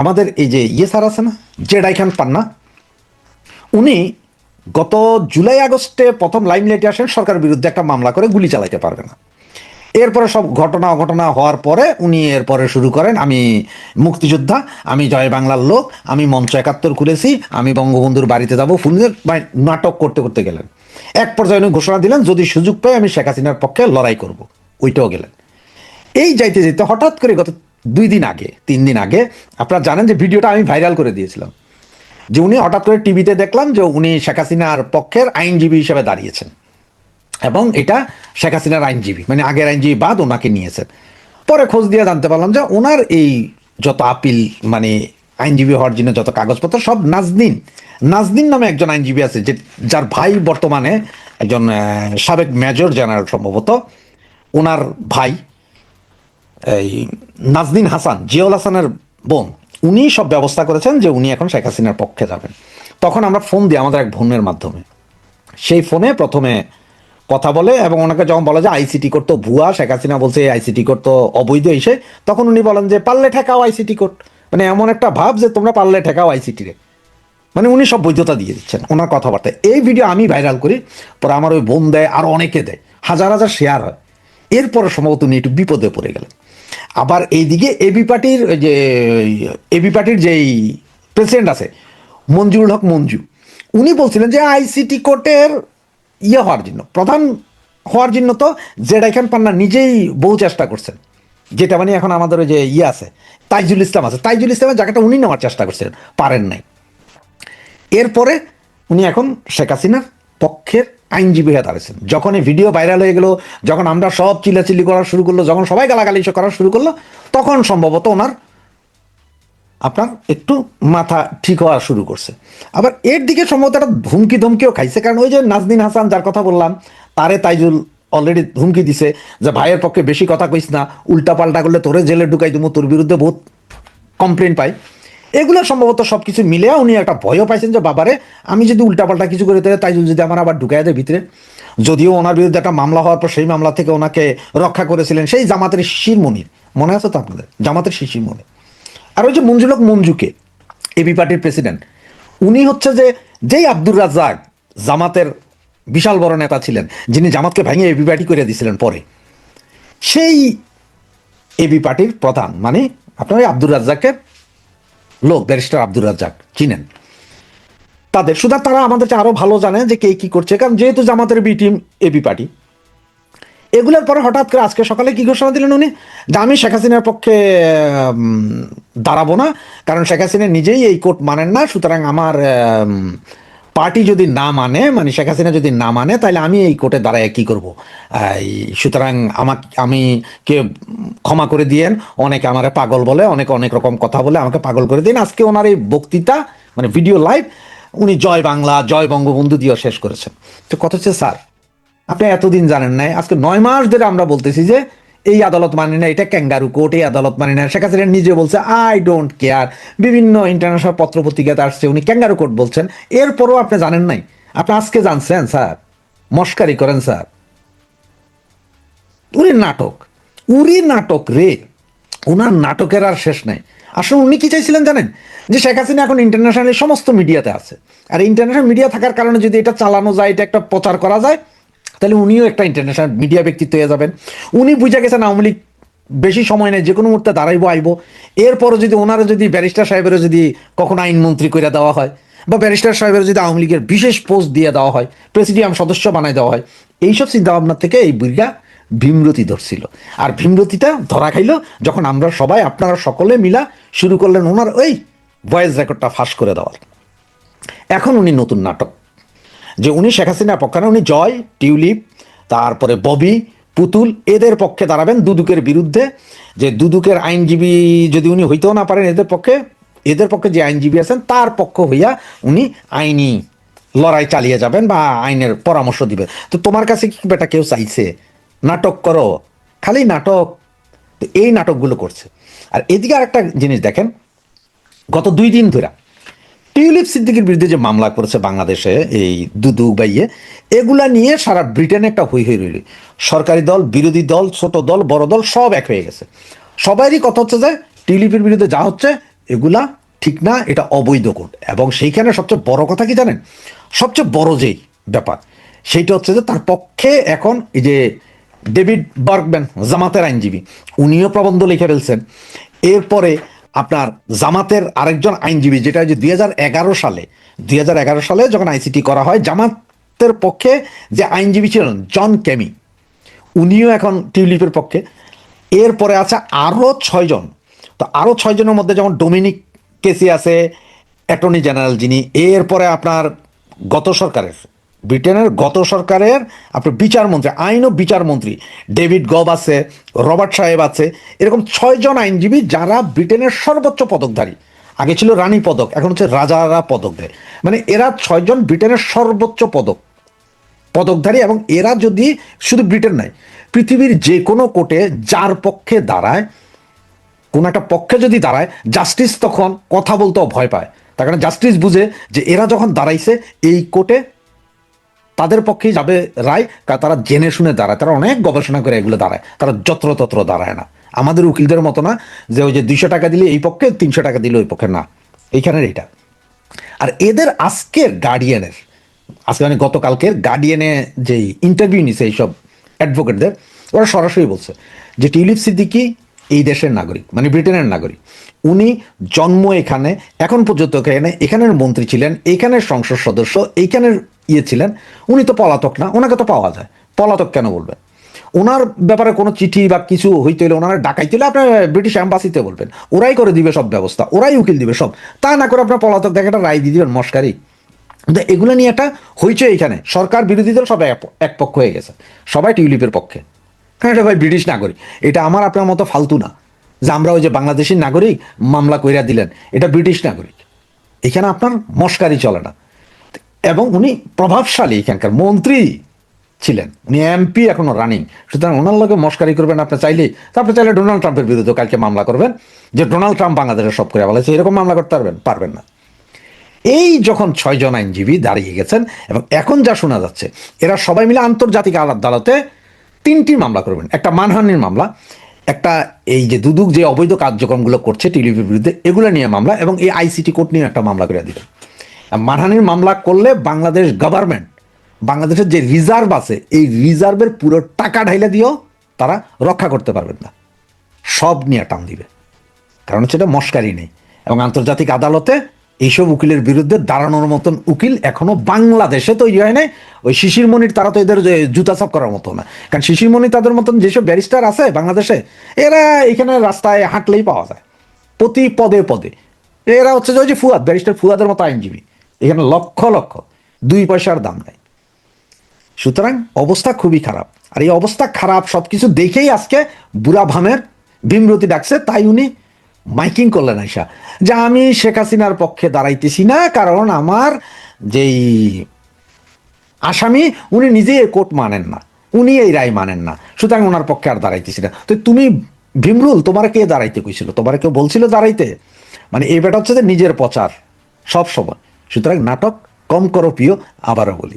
আমাদের এই যে ইয়ে স্যার আছে না, জেডাই খান পান্না, উনি গত জুলাই আগস্টে প্রথম লাইম লাইমলাইটে আসেন, সরকারের বিরুদ্ধে একটা মামলা করে গুলি চালাইতে পারবে না। এরপরে সব ঘটনা অঘটনা হওয়ার পরে উনি এরপরে শুরু করেন, আমি মুক্তিযোদ্ধা, আমি জয় বাংলার লোক, আমি মঞ্চ একাত্তর খুলেছি, আমি বঙ্গবন্ধুর বাড়িতে যাব ফুলের নাটক করতে করতে গেলেন। এক পর্যায়ে উনি ঘোষণা দিলেন, যদি সুযোগ পাই আমি শেখ হাসিনার পক্ষে লড়াই করব। ওইটাও গেলেন। এই যাইতে যেতে হঠাৎ করে গত দুই দিন আগে, তিন দিন আগে, আপনারা জানেন যে ভিডিওটা আমি ভাইরাল করে দিয়েছিলাম। যে উনি হঠাৎ করে টিভিতে দেখলাম যে উনি শেখ হাসিনার পক্ষের আইনজীবী হিসেবে দাঁড়িয়েছেন। এবং এটা শেখ হাসিনার আইনজীবী মানে আগের আইনজীবী বাদ ওনাকে নিয়েছেন। পরে খোঁজ দিয়ে জানতে পারলাম যে ওনার এই যত আপিল মানে আইনজীবী হওয়ার জন্য যত কাগজপত্র, সব নাজদিন নাজদিন নামে একজন আইনজীবী আছে, যে যার ভাই বর্তমানে একজন সাবেক মেজর জেনারেল সম্ভবত। ওনার ভাই এই নাজদিন হাসান, জিয়াউল হাসানের বোন উনি সব ব্যবস্থা করেছেন যে উনি এখন শেখ হাসিনার পক্ষে যাবেন। তখন আমরা ফোন দিই আমাদের এক বোনের মাধ্যমে। সেই ফোনে প্রথমে কথা বলে এবং ওনাকে যখন বলে যে আইসিটি কোড তো ভুয়া, শেখ হাসিনা বলছে আইসিটি কোড তো অবৈধ এসে, তখন উনি বলেন যে পারলে ঠেকাও আইসিটি কোড মানে এমন একটা ভাব যে তোমরা পারলে ঠেকাও আইসিটি রে। মানে উনি সব বৈধতা দিয়ে দিচ্ছেন ওনার কথাবার্তায় এই ভিডিও আমি ভাইরাল করি, পরে আমার ওই বোন দেয়, আর অনেকে দেয়। হাজার হাজার শেয়ার হয়। এরপরে সম্ভবত উনি একটু বিপদে পড়ে গেলেন। আবার এইদিকে এবি পার্টির যে এবি পার্টির যেই প্রেসিডেন্ট আছে, মঞ্জুরুল হক মঞ্জু, উনি বলছিলেন যে আইসিটি কোর্টের ইয়ে হওয়ার জন্য, প্রধান হওয়ার জন্য তো জেডাই খান পান্না নিজেই বহু চেষ্টা করছেন। যেটা মানে এখন আমাদের ওই যে ইয়ে আছে, তাইজুল ইসলাম আছে। তাইজুল ইসলামের জায়গাটা উনি নেওয়ার চেষ্টা করছেন পারেন নাই। এরপরে উনি এখন শেখ হাসিনার পক্ষের আইনজীবী হয়ে দাঁড়িয়েছেন যখন এই ভিডিও ভাইরাল হয়ে গেল, যখন আমরা সব চিল্লাচিল্লি করা শুরু করল, যখন সবাই গালাগালি করা শুরু করল, তখন সম্ভবত ওনার আপনার একটু মাথা ঠিক হওয়া শুরু করছে। আবার এর দিকে সম্ভবত একটা হুমকি ধমকিও খাইছে, কারণ ওই যে নাজদিন হাসান যার কথা বললাম, তারে তাইজুল অলরেডি হুমকি দিছে যে, ভাইয়ের পক্ষে বেশি কথা কইস না উল্টা পাল্টা করলে তোরে জেলে ঢুকাই দেবো, তোর বিরুদ্ধে বহুত কমপ্লেন পাই। এগুলো সম্ভবত সব কিছু মিলে উনি একটা ভয়ও পাইছেন যে, বাবারে, আমি যদি উল্টাপাল্টা কিছু করে তাই যদি আমার আবার ঢুকাই দেয় ভিতরে। যদিও ওনার বিরুদ্ধে একটা মামলা হওয়ার পর সেই মামলা থেকে ওনাকে রক্ষা করেছিলেন সেই জামাতের শিশির মনির। মনে আছে তো আপনাদের? জামাতের শিশির মনির। আর ওই যে মঞ্জুলক মঞ্জুকে এবি পার্টির প্রেসিডেন্ট, উনি হচ্ছে যে, যেই আব্দুর রাজ্জাক জামাতের বিশাল বড় নেতা ছিলেন, যিনি জামাতকে ভেঙে এবি পার্টি করে দিয়েছিলেন পরে, সেই এবি পার্টির প্রধান মানে আপনার আব্দুর রাজ্জাকের লোক, ব্যারিস্টার আব্দুর রাজ্জাক, চিনেন। তাদের সুতরাং তারা আমাদের চেয়ে আরও ভালো জানে যে কে কি করছে, কারণ যেহেতু জামাতের বি টিম এবি পার্টি। এগুলোর পরে হঠাৎ করে আজকে সকালে কি ঘোষণা দিলেন উনি? যে আমি শেখ হাসিনার পক্ষে দাঁড়াবো না, কারণ শেখ হাসিনা নিজেই এই কোর্ট মানেন না, সুতরাং আমার পার্টি যদি না মানে মানে শেখ হাসিনা যদি না মানে তাহলে আমি এই কোর্টে দাঁড়ায় কি করব? সুতরাং আমাকে, আমি কে ক্ষমা করে দিয়েন, অনেকে আমারে পাগল বলে, অনেকে, অনেক রকম কথা বলে আমাকে পাগল করে দিন আজকে ওনার এই বক্তৃতা মানে ভিডিও লাইভ, উনি জয় বাংলা, জয় বঙ্গবন্ধু দিয়েও শেষ করেছেন। তো কথা হচ্ছে, স্যার, আপনি এতদিন জানেন নাই, আজকে নয় মাস ধরে আমরা বলতেছি যে এই আদালত মানে না, এটা ক্যাঙ্গারু কোর্ট, এই আদালত মানে না। শেখ হাসিনা নিজে বলছে আই ডোন্ট কেয়ার বিভিন্ন ইন্টারন্যাশনাল পত্র পত্রিকাতে আসছে, উনি ক্যাঙ্গারু কোর্ট বলছেন। এরপরও আপনি জানেন নাই। আপনি আজকে জানছেন, স্যার। মস্কারি করেন, স্যার। উনি নাটক। উরি নাটক রে। ওনার নাটকের আর শেষ নাই। আসলে উনি কি চাইছিলেন জানেন? যে শেখ হাসিনা এখন ইন্টারন্যাশনালি সমস্ত মিডিয়াতে আছে। আর ইন্টারন্যাশনাল মিডিয়া থাকার কারণে যদি এটা চালানো যায়, এটা একটা প্রচার করা যায় তাহলে উনিও একটা ইন্টারন্যাশনাল মিডিয়া ব্যক্তিত্ব হয়ে যাবেন। উনি বুঝে গেছেন আওয়ামী লীগ বেশি সময় নেই যে কোনো মুহূর্তে দাঁড়াইবো, আইবো। এরপরও যদি ওনারা যদি ব্যারিস্টার সাহেবেরও যদি কখনো আইনমন্ত্রী করে দেওয়া হয়, বা ব্যারিস্টার সাহেবের যদি আওয়ামী লীগের বিশেষ পোস্ট দিয়ে দেওয়া হয় প্রেসিডিয়াম সদস্য বানায় দেওয়া হয়, এইসব চিন্তাভাবনা থেকে এই বুড়িটা ভীমরতি ধরছিল। আর ভীমরতিটা ধরা খাইলো যখন আমরা সবাই, আপনারা সকলে মিলা শুরু করলেন ওনার ওই ভয়েস রেকর্ডটা ফাঁস করে দেওয়ার। এখন উনি নতুন নাটক। যে উনি শেখ হাসিনার পক্ষে না, উনি জয়, টিউলিপ, তারপরে ববি, পুতুল, এদের পক্ষে দাঁড়াবেন দুদুকের বিরুদ্ধে। যে দুদুকের আইনজীবী যদি উনি হইতেও না পারেন এদের পক্ষে এদের পক্ষে যে আইনজীবী আছেন, তার পক্ষ হইয়া উনি আইনি লড়াই চালিয়ে যাবেন বা আইনের পরামর্শ দিবেন। তো তোমার কাছে কি বেটা কেউ চাইছে? নাটক করো। খালি নাটক। এই নাটকগুলো করছে। আর এদিকে আর একটা জিনিস দেখেন, গত দুই দিন ধরে টিউলিপ সিদ্দিকির বিরুদ্ধে যে মামলা করেছে বাংলাদেশে, এই দুদু বাইয়ে এগুলা নিয়ে সারা ব্রিটেনে একটা হই হই রইল। সরকারি দল, বিরোধী দল, ছোট দল, বড় দল, সব এক হয়ে গেছে। সবারই কথা হচ্ছে যে, টিউলিপের বিরুদ্ধে যা হচ্ছে, এগুলা ঠিক না, এটা অবৈধ কোর্ট। এবং সেইখানে সবচেয়ে বড় কথা কি জানেন? সবচেয়ে বড় যেই ব্যাপার, সেইটা হচ্ছে যে তার পক্ষে এখন এই যে ডেভিড বার্গম্যান, জামাতের আইনজীবী, উনিও প্রবন্ধ লিখে ফেলছেন। এরপরে আপনার জামাতের আরেকজন আইনজীবী, যেটা যে দুই হাজার এগারো সালে, দুই হাজার এগারো সালে যখন আইসিটি করা হয়, জামাতের পক্ষে যে আইনজীবী ছিলেন, জন কেমি, উনিও এখন টিউলিপের পক্ষে। এরপরে আছে আরও ছয়জন তো আরও ছয়জনের মধ্যে যেমন ডোমিনিক কেসি আছে, অ্যাটর্নি জেনারেল যিনি, এরপরে আপনার গত সরকারের। ব্রিটেনের গত সরকারের আপনার বিচারমন্ত্রী আইন ও বিচারমন্ত্রী, ডেভিড গব আছে, রবার্ট সাহেব আছে, এরকম ছয়জন আইনজীবী যারা ব্রিটেনের সর্বোচ্চ পদকধারী। আগে ছিল রানী পদক, এখন হচ্ছে রাজারা পদক দেয় মানে এরা ছয়জন ব্রিটেনের সর্বোচ্চ পদক, পদকধারী এবং এরা যদি শুধু ব্রিটেন নয়, পৃথিবীর যে কোনো কোর্টে যার পক্ষে দাঁড়ায়, কোন একটা পক্ষে যদি দাঁড়ায়, জাস্টিস তখন কথা বলতেও ভয় পায়। তার কারণে জাস্টিস বুঝে যে এরা যখন দাঁড়াইছে, এই কোর্টে তাদের পক্ষেই যাবে রায় তারা জেনে শুনে দাঁড়ায়। তারা অনেক গবেষণা করে এগুলো দাঁড়ায়। তারা যত্রতত্র দাঁড়ায় না। আমাদের উকিলদের মতো না যে ওই যে দুইশো টাকা দিলে এই পক্ষে, তিনশো টাকা দিলে ওই পক্ষে না। এইখানের এইটা। আর এদের আজকের গার্ডিয়ানের আজকে মানে গতকালকের গার্ডিয়ানে যে ইন্টারভিউ নিছে এইসব অ্যাডভোকেটদের ওরা সরাসরি বলছে যে টিউলিপ সিদ্দিকি এই দেশের নাগরিক মানে ব্রিটেনের নাগরিক। উনি জন্ম এখানে, এখন পর্যন্ত এখানে, এখানের মন্ত্রী ছিলেন এইখানের সংসদ সদস্য, এইখানের ইয়ে ছিলেন, উনি তো পলাতক না, ওনাকে তো পাওয়া যায়। পলাতক কেন বলবেন? ওনার ব্যাপারে কোনো চিঠি বা কিছু হইতে হলে ওনারা ডাকাইতে হলে আপনার ব্রিটিশ অ্যাম্বাসিতে বলবেন। ওরাই করে দিবে সব ব্যবস্থা, ওরাই উকিল দিবে সব। তা না করে আপনার পলাতক দেখে একটা রায় দিয়ে দিবেন, মস্কারি। এগুলো নিয়ে একটা হইচই এখানে। সরকার বিরোধীদের সব এক- এক পক্ষ হয়ে গেছে। সবাই টিউলিপের পক্ষে। কারণ এটা ভাই ব্রিটিশ নাগরিক। এটা আমার, আপনার মতো ফালতু না যে আমরা ওই যে বাংলাদেশি নাগরিক মামলা কইরা দিলেন। এটা ব্রিটিশ নাগরিক। এখানে আপনার মস্কারি চলে না। এবং উনি প্রভাবশালী এখানকার মন্ত্রী ছিলেন। উনি এমপি এখনও রানিং সুতরাং ওনার লগে মস্কারি করবেন আপনি চাইলে। তারপরে চাইলে ডোনাল্ড ট্রাম্পের বিরুদ্ধে কালকে মামলা করবেন, যে ডোনাল্ড ট্রাম্প বাংলাদেশের সব করে বলেছে। এরকম মামলা করতে পারবেন? পারবেন না। এই যখন ছয়জন আইনজীবী দাঁড়িয়ে গেছেন, এবং এখন যা শোনা যাচ্ছে, এরা সবাই মিলে আন্তর্জাতিক আদালতে তিনটি মামলা করবেন। একটা মানহানির মামলা, একটা এই যে দুদুক যে অবৈধ কার্যক্রমগুলো করছে টিলিপির বিরুদ্ধে, এগুলো নিয়ে মামলা, এবং এই আইসিটি কোর্ট নিয়ে একটা মামলা করে দিলেন। মানহানির মামলা করলে বাংলাদেশ গভর্নমেন্ট বাংলাদেশের যে রিজার্ভ আছে, এই রিজার্ভের পুরো টাকা ঢাইলে দিয়েও তারা রক্ষা করতে পারবেন না। সব নিয়ে টান দিবে। কারণ হচ্ছে এটা মস্কারি নেই। এবং আন্তর্জাতিক আদালতে এইসব উকিলের বিরুদ্ধে দাঁড়ানোর মতন উকিল এখনও বাংলাদেশে তৈরি হয় নাই। ওই শিশির মনির, তারা তো এদের জুতা চাপ করার মতো না। কারণ শিশির মনি তাদের মতন যেসব ব্যারিস্টার আছে বাংলাদেশে, এরা এখানে রাস্তায় হাঁটলেই পাওয়া যায়। প্রতি পদে পদে। এরা হচ্ছে যে ফুয়াদ ব্যারিস্টার ফুয়াদের মতো আইনজীবী। এখানে লক্ষ লক্ষ, দুই পয়সার দাম নাই। সুতরাং অবস্থা খুবই খারাপ। আর এই অবস্থা খারাপ সবকিছু দেখেই আজকে বুড়া ভামের ভীমরতি ডাকছে, তাই উনি মাইকিং করলেন আইসা যে আমি শেখ হাসিনার পক্ষে দাঁড়াইতেছি না, কারণ আমার যেই আসামি, উনি নিজেই কোর্ট মানেন না, উনি এই রায় মানেন না, সুতরাং ওনার পক্ষে আর দাঁড়াইতেছি না। তো তুমি ভীমরুল তোমার কে দাঁড়াইতে কইছিল? তোমার কেউ বলছিল দাঁড়াইতে? মানে এই ব্যাটা হচ্ছে যে নিজের প্রচার, সব সময়। সুতরাং নাটক কম করো প্রিয় আবারও বলি।